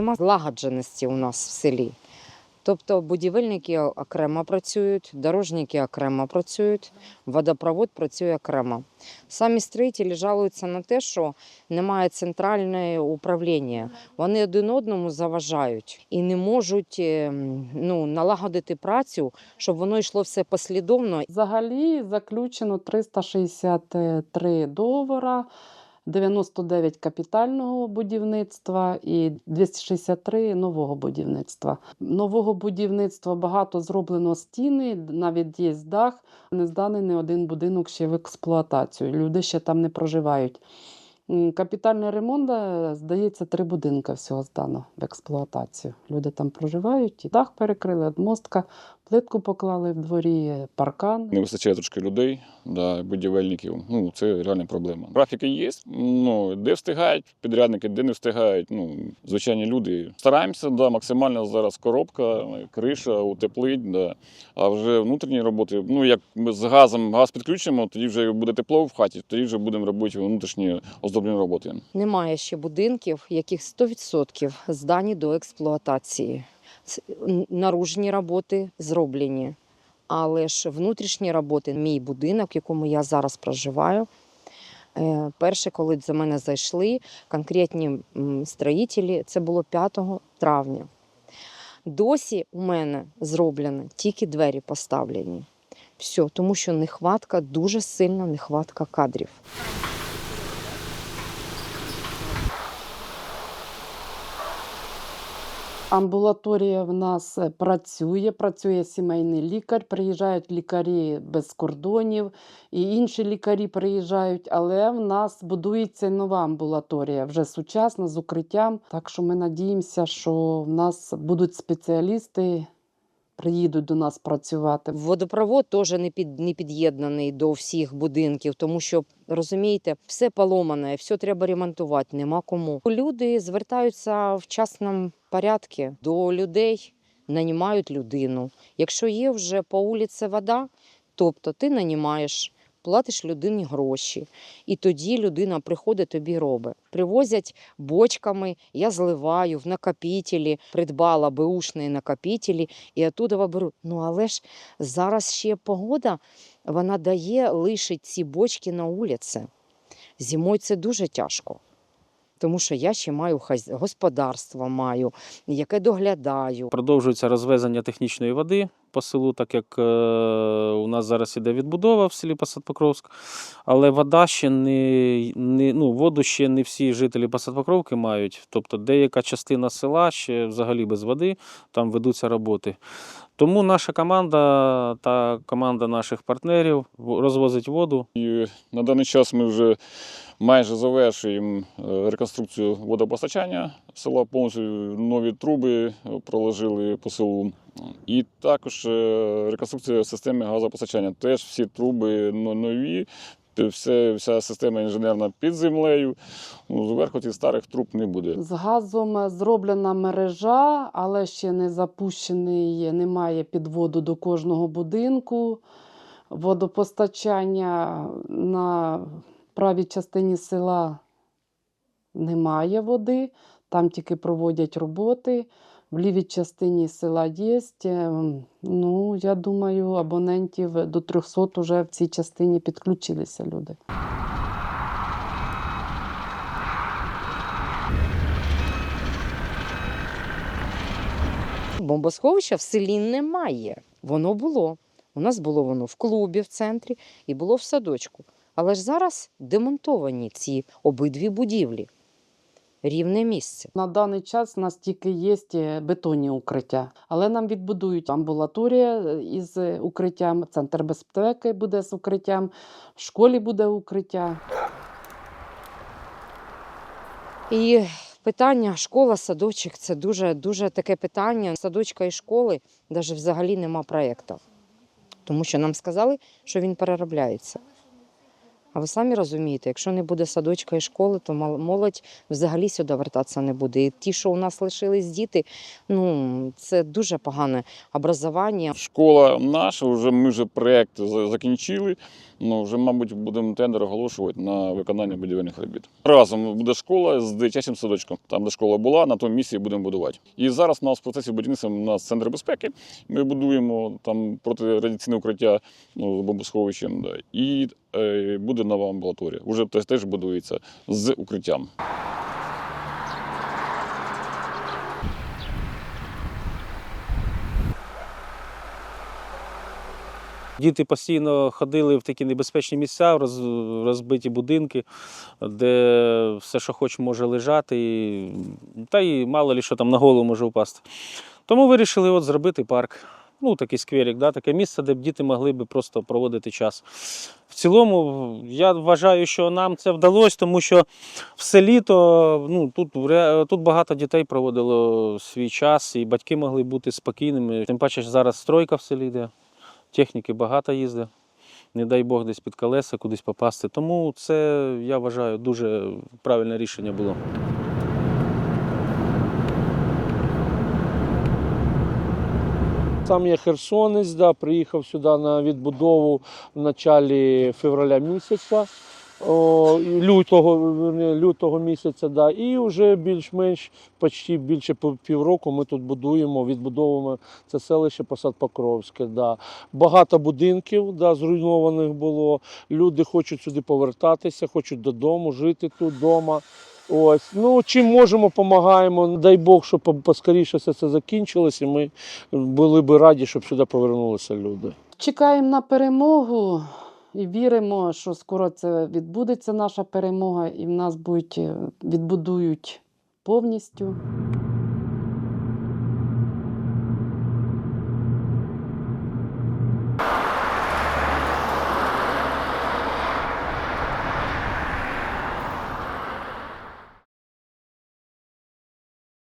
Нема злагодженості у нас в селі. Тобто будівельники окремо працюють, дорожники окремо працюють, водопровод працює окремо. Самі строїтелі жалуються на те, що немає центрального управління. Вони один одному заважають і не можуть е, ну, налагодити працю, щоб воно йшло все послідовно. Взагалі заключено 363 договора, 99 капітального будівництва і 263 нового будівництва. Нового будівництва багато зроблено стіни, навіть є дах. Не зданий ні один будинок ще в експлуатацію. Люди ще там не проживають. Капітальний ремонт, здається, три будинки всього здано в експлуатацію. Люди там проживають, і дах перекрили, одмостка, плитку поклали в дворі, паркан. Не вистачає трошки людей, да, будівельників. Ну, це реальна проблема. Графіки є, ну, де встигають підрядники, де не встигають. Ну, звичайні люди. Стараємося, да, максимально зараз коробка, криша, утеплить. Да. А вже внутрішні роботи, ну як ми з газом газ підключимо, тоді вже буде тепло в хаті, тоді вже будемо робити внутрішні оздоблені роботи. Немає ще будинків, яких 100% здані до експлуатації. Наружні роботи зроблені. Але ж внутрішні роботи, мій будинок, в якому я зараз проживаю. е, Перше, коли за мене зайшли конкретні строїтелі, це було 5 травня. Досі у мене зроблено тільки двері поставлені. Все, тому що нехватка, дуже сильна нехватка кадрів. Амбулаторія в нас е, працює, працює сімейний лікар, приїжджають лікарі без кордонів, і інші лікарі приїжджають, але в нас будується нова амбулаторія, вже сучасна з укриттям. Так що ми надіємося, що в нас будуть спеціалісти, приїдуть до нас працювати. Водопровод теж не під не під'єднаний до всіх будинків, тому що розумієте, все поломане, все треба ремонтувати. Нема кому. Люди звертаються в частному порядку до людей, нанімають людину. Якщо є вже по вулиці вода, тобто ти нанімаєш. Платиш людині гроші, і тоді людина приходить тобі робить. Привозять бочками, я зливаю в накопітелі, придбала беушні накопітелі, і оттуда беру. Ну але ж зараз ще погода, вона дає лишить ці бочки на вулиці. Зимою це дуже тяжко. Тому що я ще маю господарство, маю, яке доглядаю. Продовжується розвезення технічної води по селу, так як е, у нас зараз іде відбудова в селі Посад Покровськ. Але вода ще не, не ну, воду ще не всі жителі Посад Покровки мають. Тобто деяка частина села ще взагалі без води, там ведуться роботи. Тому наша команда та команда наших партнерів розвозить воду. І на даний час ми вже майже завершуємо е, реконструкцію водопостачання села. Повністю нові труби е, проложили по селу. І також е, реконструкція системи газопостачання. Теж всі труби нові. Все, вся система інженерна під землею. Ну, зверху цих старих труб не буде. З газом зроблена мережа, але ще не запущений, немає підводу до кожного будинку. Водопостачання на правій частині села немає води, там тільки проводять роботи. В лівій частині села є. Ем, Ну, я думаю, абонентів до 300 вже в цій частині підключилися люди. Бомбосховища в селі немає. Воно було. У нас було воно в клубі в центрі і було в садочку. Але ж зараз демонтовані ці обидві будівлі. Рівне місце. На даний час у нас тільки є е, бетонні укриття, але нам відбудують амбулаторія е, із укриттям, центр безпеки буде з укриттям, в школі буде укриття. І питання школа, садочок це дуже, дуже таке питання. Садочка і школи навіть взагалі нема проєкту. Тому що нам сказали, що він переробляється. А ви самі розумієте, якщо не буде садочка і школи, то молодь взагалі сюди вертатися не буде. І ті, що у нас лишились діти, ну це дуже погане образування. Школа наша, вже ми вже проєкт закінчили. Ну, вже, мабуть, будемо тендер оголошувати на виконання будівельних робіт. Разом буде школа з дитячим садочком. Там, де школа була, на тому місці будемо будувати. І зараз у нас в процесі будівництва у нас центр безпеки. Ми будуємо там протирадіаційне укриття ну, з бомбосховищем. Да. І е, буде нова амбулаторія. Уже теж будується з укриттям. Діти постійно ходили в такі небезпечні місця, роз, розбиті будинки, де все, що хоч, може лежати, і, та й мало ли що там на голову може впасти. Тому вирішили от зробити парк. Ну, такий скверик, да, таке місце, де б діти могли б просто проводити час. В цілому, я вважаю, що нам це вдалося, тому що все літо ну, тут, тут багато дітей проводило свій час, і батьки могли бути спокійними. Тим паче, що зараз стройка в селі йде техніки багато їздить. Не дай Бог десь під колеса кудись попасти. Тому це, я вважаю, дуже правильне рішення було. Сам я херсонець, да, приїхав сюди на відбудову в началі февраля місяця, о, лютого, лютого місяця, да, і вже більш-менш почти більше пів- півроку ми тут будуємо, відбудовуємо це селище Посад Покровське. Да. Багато будинків да, зруйнованих було. Люди хочуть сюди повертатися, хочуть додому, жити тут вдома. Ось, ну чим можемо, допомагаємо. Дай Бог, щоб поскоріше все це закінчилось, і ми були б раді, щоб сюди повернулися люди. Чекаємо на перемогу і віримо, що скоро це відбудеться наша перемога, і в нас будуть е, відбудують повністю.